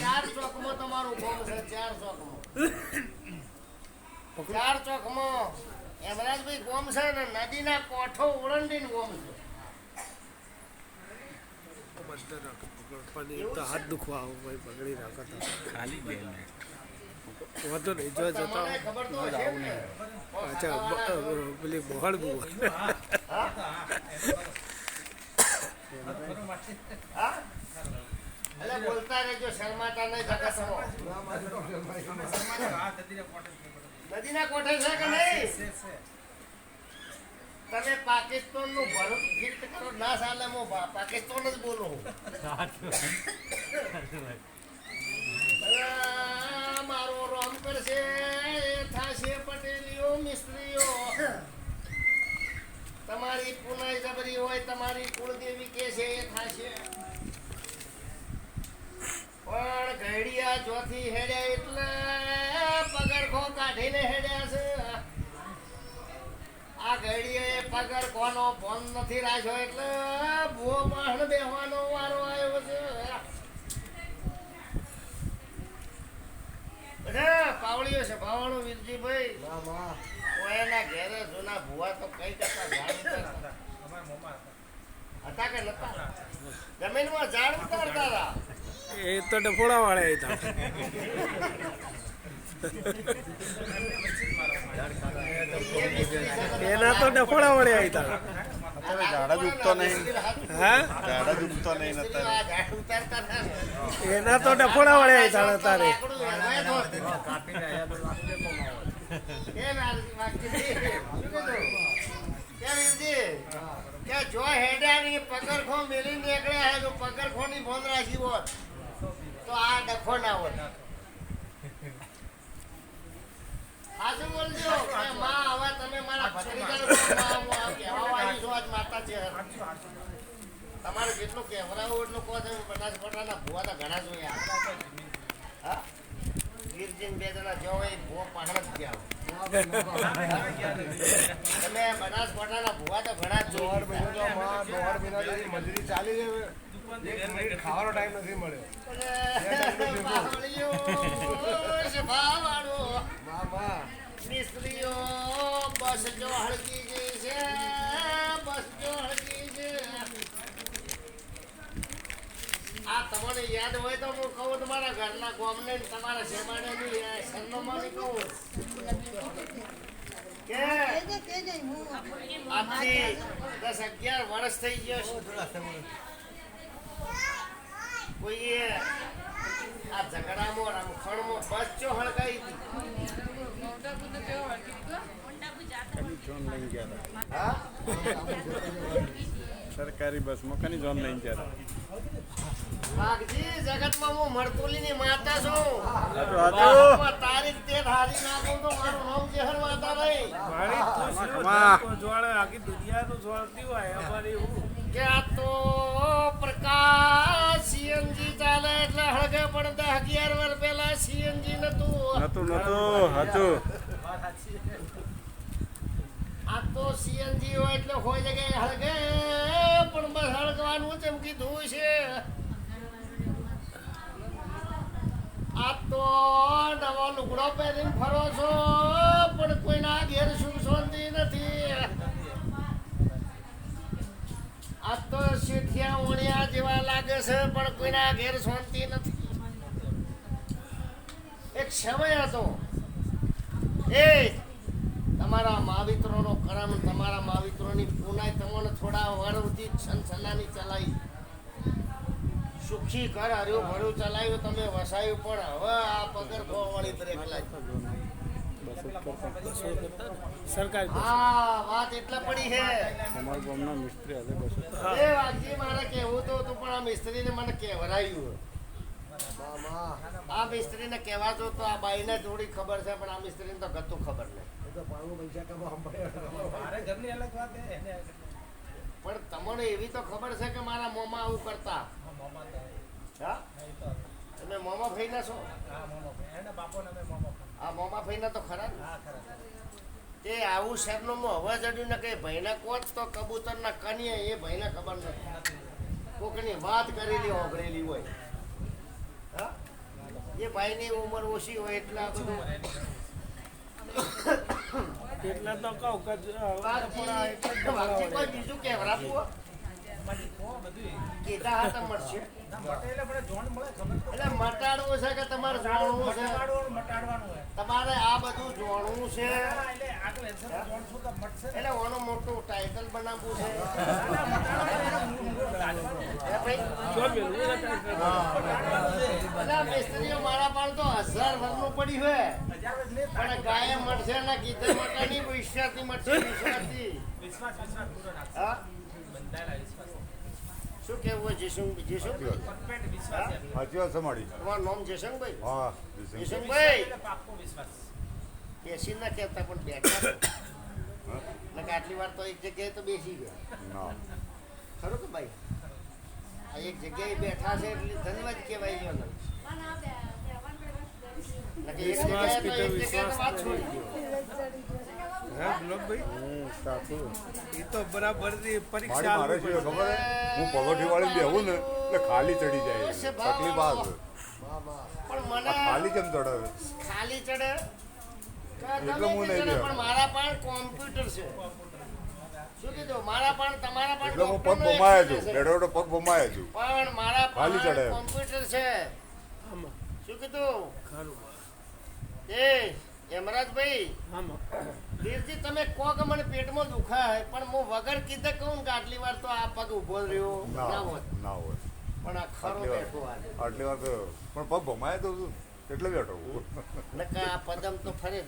ચાર ચોકમાં તમારું ગોમ છે ચાર ચોકમાં. ચાર ચોકમાં યમરાજભાઈ ગોમ છે ને નદીના કોઠો ઓળંડીને ગોમ છે. પણ હાથ દુખવા આવું ભાઈ પકડી રાખો તો. ખાલી બે વાંધો નહીં જો જતા અચ્છા પેલી બહુ? એટલે બોલતા રહેજો શરમાતા નહીં જગતમાં. નદીના કોઠે છે કે નહીં? તમે પાકિસ્તાનનું ભરૂચ ગીત કરો ના સાલે હું પાકિસ્તાન જ બોલું. આ ઘડીએ પગર કોનો ફોન નથી રાખ્યો એટલે ભૂ પણ બેહવાનો વારો આવ્યો છે. પાવળીઓ છે ભાવાણું વીરજીભાઈ. એના ઘેરે જૂના ભૂવા તો કઈ કરતા હતા. કે નતા જમીનમાં ઝાડ ઉતારતા હતા. એ તો ડફોડા વાળા હતા એના તો ડફોડા વળે આવી તારા ઝાડ જ ઉગતો નહીં હા ઝાડ જ ઉગતો નહીં અત્યારે ને. એના તો ડફોડા વાળા હતા તારે તો. જો હેડ્યા પગરખો મેલી નીકળ્યા હે, જો પગરખોની ભોંદ રાખી હોત, તો આ ડખો ના હોત. સાચું બોલજો કે માં હવે તમે મારા ભત્રીજાને કહો, માં, હું આ કહેવા આવી છું આજ માતા છે તમારે જેટલું કહેવરાવું એટલું કહો તમે બનાસકાંઠાના ભૂવા તો ઘણા જોયા હા? ગીરજીન બે જણા જો હોય ભૂવો પહાડ જ ગયા તમે બનાસકાંઠાના ભૂવા તો ઘણા જ જોયા મજૂરી ચાલી છે ખાવાનો ટાઈમ નથી મળ્યો. મિસ્ત્રીઓ બસ જો બસ જો. આ તમને યાદ હોય અગિયાર વર્ષ થઈ ગયો કોઈએ આ ઝઘડામાં રમખણમાં બચ્ચો હળગાઈ હતી જોન લઈને ગયા હતા. સરકારી બસમાં કની જોન લઈને ગયા હતા. જગતમાં હું મરતુલીની માતા છું. હાચું, હાચું. વાઘમાં તારીખ તે ધારી નાખું તો મારું નામ જહર માતા નહીં જોડે આખી દુનિયાનું જોડતી હોય અમારી કે આ તો પ્રકાશ સીએનજી ચાલે એટલે હળગે પણ દસ અગિયાર વર્ષ પહેલા સીએનજી નતું. નતું આ તો સીએનજી હોય એટલે હોય જગ્યાએ હળગે, પણ બસ હળગવાનું કીધું છે. આ તો નવો લુગડો પહેરીને ફરો છો, પણ કોઈના ઘેર સુખ નથી. આ તો શેઠિયા જેવા લાગે છે, પણ કોઈના ઘેર શાંતિ નથી. એક સમય હતો. એ તમારા માવિત્રોનો કરમ તમારા માવિત્રોની પુનાય તમને થોડા વાર છનછનાની ચલાવી. સુખી ઘર હર્યું ભર્યું ચલાવ્યું, તમે વસાયું પણ હવે આ પગર વાળી બ્રેક લાગી હા, વાત એટલે પડી છે. અમારા ગામના મિસ્ત્રી આજે બસો એ વાતજી મારે કહેવું તો હતું, પણ આ મિસ્ત્રીને મને કહેવરાયું. આ મિસ્ત્રીને કહેવાતો તો આ બાઈને થોડી ખબર છે, પણ આ મિસ્ત્રીને તો ગતું ખબર નહીં. હે પણ તમને એવી તો ખબર છે કે મારા મોમાં આવું કરતા? મોમાં તો હા? એ તમે મોમાં છો? હા ફઈ ને અમે મોમાં આ મોમાં ફઈના તો ખરા હા ખરા તે આવું શહેરનું હવા જડ્યું ને કે ભાઈના કોચ તો કબૂતરના કનીએ એ ભાઈને ખબર નથી. કોકની વાત કરેલી હોભરેલી હોય. હા? એ ભાઈની ઉંમર ઓછી હોય એટલે આ બધું એટલે તો કહું કે બીજું કહેવરાતું અમારી તો એટલે મટાડવું છે કે તમારે તમારે આ બધું જોણવું છે? એટલે ઓનું મોટું ટાઇટલ બનાવવું છે? મિસ્ત્રીઓ મારા પણ તો હજાર વર્ષનું પડ્યું હોય પણ ગાય મળશે ને કીધે માટે વિશ્વાસથી મળશે વિશ્વાસથી શું કેવું હોય વિશ્વાસ એમ. સાચી વાત છે તમારું નામ જેસંગભાઈ હા જેસંગભાઈ એટલે પાક્કો વિશ્વાસ બેસી ના કહેતા પણ બેઠા નકર આટલી વાર તો એક જગ્યાએ તો બેસી ગયા ના ખરું કે ભાઈ આ એક જગ્યાએ બેઠા છે એટલે ધન્યવાદ કહેવાય ગયો એક જગ્યાએ તો એક જગ્યાએ વાત છોડી ગયો હે ગુલાબભાઈ હમ, સાચું. એ તો બરાબર પરીક્ષા મારે શું ખબર હું પગોઠી વાળી બેહું ને એટલે ખાલી ચડી જાય. તકલીફ આ પણ મને ખાલી કેમ ચડાવે ખાલી ચડે? કે એટલે હું નહીં પણ મારા પણ કોમ્પ્યુટર છે. શું કીધું? મારા પણ તમારા પણ એટલે હું પગ ભમાયા છું. પગ ભમાયા છું. પણ મારા ખાલી ચડે. કોમ્પ્યુટર છે. આમાં. શું કીધું? ખરું. એ યમરાજભાઈ આમાં. વીરજી તમે કહો કે મને પેટમાં દુખાય પણ હું વગર કીધે કહું કે આટલી વાર તો આ પગ ઊભો રહ્યો. ના હોત ના હોય. પણ આ ખરો બેઠો આટલી વાર તો પણ પગ ભમાય તો એટલે બેઠો. નકા આ પદમ તો ફરે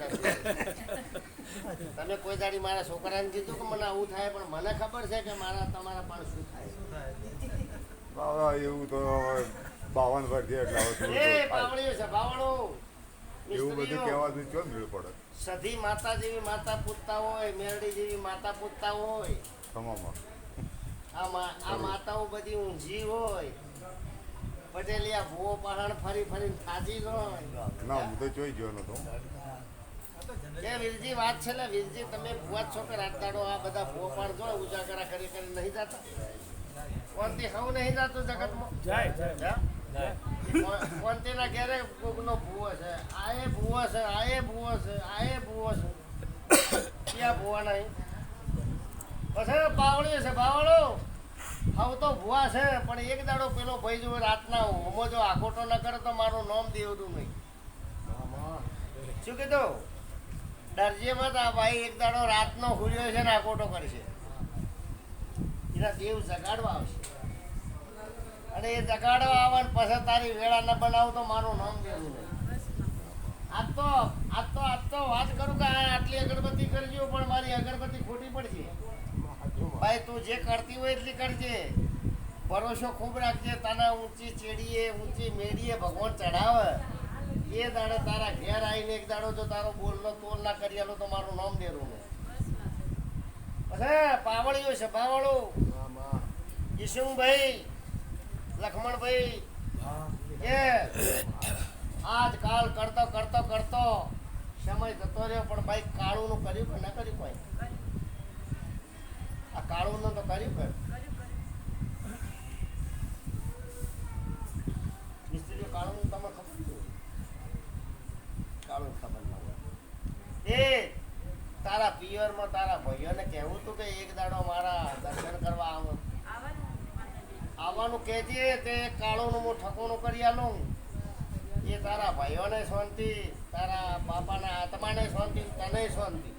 તમે કોઈ દાડી મારા છોકરાને કીધું કે મને આવું થાય પણ મને ખબર છે કે મારા તમારા પણ શું થાય. એવું તો બાવન વર્ષથી એટલે એવું બધું કહેવાથી કેમ મેળ પડે? સધી માતા જેવી માતા પૂજતા હોય મેરડી જેવી માતા પૂજતા હોય. તમામ. આ મા- આ માતાઓ બધી ઊંઝી હોય. પટેલિયા ભૂવો પહાણ ફરી ફરીને થાજી જ હોય. ના હું તો જોઈ ગયો નતો. એ વીરજી વાત છે ને વીરજી તમે ભૂવા જ છો કે રાતદાડો આ બધા ભૂવો પણ જો ઉજાગરા કરી કરી નહીં જતા? કોણથી હું નહીં જતું જગતમાં? જાય જાય. કોણતીના ઘેરે કોકનો ભૂવો છે આ એ છે આ એ ભૂવો છે ક્યાં ભૂવા નહીં પછી બાવળીઓ છે બાવળો હવે તો છે પણ એક દાડો પેલો ભાઈ જો રાતના હોમો જો આખોટો ન કરે તો મારું નામ દેવડું નહીં શું કીધું દરજીમાં તો આ ભાઈ એક દાડો રાતનો હુર્યો છે ને આખોટો કરશે એના દેવ જગાડવા આવશે. અને એ જગાડવા આવે ને પછી તારી વેળા ન બનાવું તો મારું નામ દેવું નહીં. આજ તો આજ તો આજ તો વાત કરું કે આટલી અગરબત્તી કરજો પણ મારી અગરબત્તી ખોટી પડશે. ભાઈ તું જે કરતી હોય એટલી કરજે. ભરોસો ખૂબ રાખજે તને ઊંચી ચેડીએ ઊંચી મેડીએ ભગવાન ચડાવે એ દાડે તારા ઘેર આવીને એક દાડો જો તારો બોલનો તોલ ના કરી આલો તો મારું નામ ડેરું નહીં. પછી પાવળીઓ છે પાવળો. ઈશુભાઈ લખમણભાઈ આજ આજકાલ કરતો કરતો કરતો સમય જતો રહ્યો પણ ભાઈ કાળુનું કર્યું કે ના કર્યું કોઈ? આ કાળુનું તો કર્યું કે મિસ્ત્રીઓ કાળુનું તમને ખબર છે કાળું ખબર ના હોય એ તારા પિયરમાં તારા ભાઈઓને કહેવું હતું કે એક દાડો મારા દર્શન કરવા આવો આવવાનું કહેજે તે કાળુનું હું ઠકોનું કરી આલું. એ તારા ભાઈઓને શાંતિ તારા બાપાના આત્માને શાંતિ તને શાંતિ.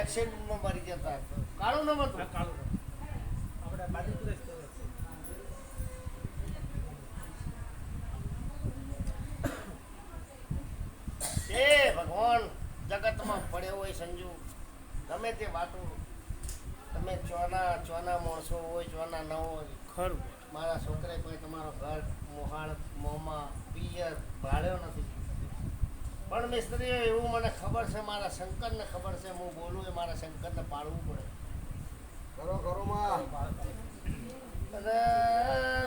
એક્સિડન્ટમાં મરી જતા. કાળું ન હતું? કાળું એ ભગવાન જગતમાં પડ્યો હોય સંજુ. ગમે તે વાતો તમે ચોના ચોના માણસો હોય ચોના ન હોય ખરું. મારા છોકરે કોઈ તમારો ઘર મોહાળ મોમાં પિયર ભાળ્યો નથી. પણ મિસ્ત્રીઓ એવું મને ખબર છે મારા શંકરને ખબર છે હું બોલું એ મારા શંકરને પાડવું પડે. કરો કરો માં. અરે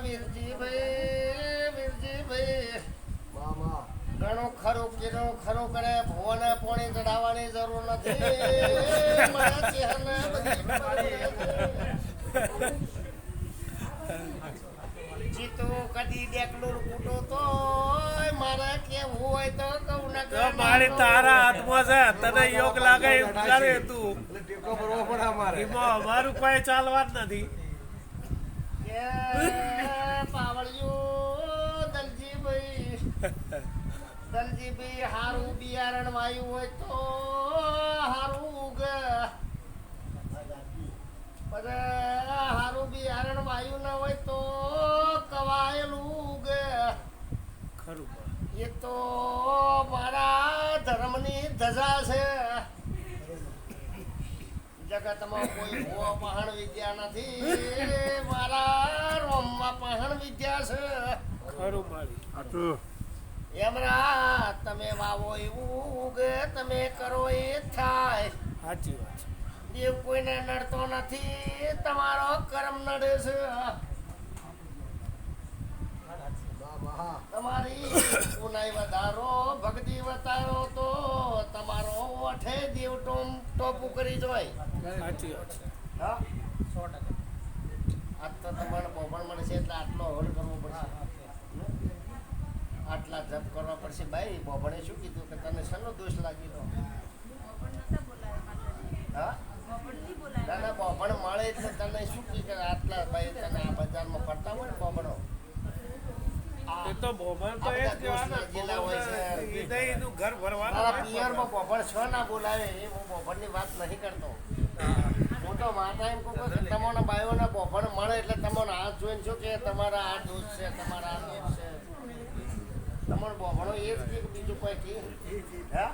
વીરજીભાઈ વીરજીભાઈ મામા ઘણું ખરું કીધું ખરું કરે ભુવને પોણી ચડાવવાની જરૂર નથી. મારા ચહેરાને બધી તો મારે જીતું હોય તો કૂટો તો ગાડી તારા હાથમાં છે તને યોગ લાગે કરે તું. અમારે. એમાં અમારું કોઈ ચાલવા જ નથી. કે દલજીભાઈ દલજીભાઈ હારું બિયારણ વાયુ હોય તો હારું ઉગે પણ હારું બિયારણ વાયુ ના હોય તો કવાયેલું ઉગે ખરું એ તો મારા ધર્મની ધજા છે? જગતમાં કોઈ પહાણ વિદ્યા નથી. મારા રોમમાં પહાણ વિદ્યા છે. ખરું મારી. એમરા તમે વાવો એવું ઉગે તમે કરો એ થાય. સાચી વાત દેવ કોઈને નડતો નથી તમારો કર્મ નડે છે. તમારી પુનાઈ વધારો ભક્તિ વધારો તો તમારો ઓઠે દેવ ટોમ ટોપુ કરી જોય. સાચી વાત છે. હા? સો ટકા આજ તો તમારે બોબણ મળશે એટલે આટલો હોલ કરવો પડશે. આટલા જપ કરવા પડશે. ભાઈ બોબણે શું કીધું કે તને શેનો દોષ લાગી રહ્યો હા? ના ના બોબણ મળે એટલે તને શું કીધું? આટલા ભાઈ તને આ બજારમાં ફરતા હોય તો ભોમણ તો એ જ જિલ્લા હોય છે. લીધે ઘર ભરવાનું. પિયરમાં બોબણ છ ના બોલાવે એ હું બોભરની વાત નહીં કરતો. હું તો માતા એમ કહું કે તમારા બાયોના બોબણ મળે એટલે તમારો હાથ જોઈને છું કે તમારા આ દોષ છે તમારા આ દોષ છે. તમારો બોબણો એ જ બીજું કોઈ હા?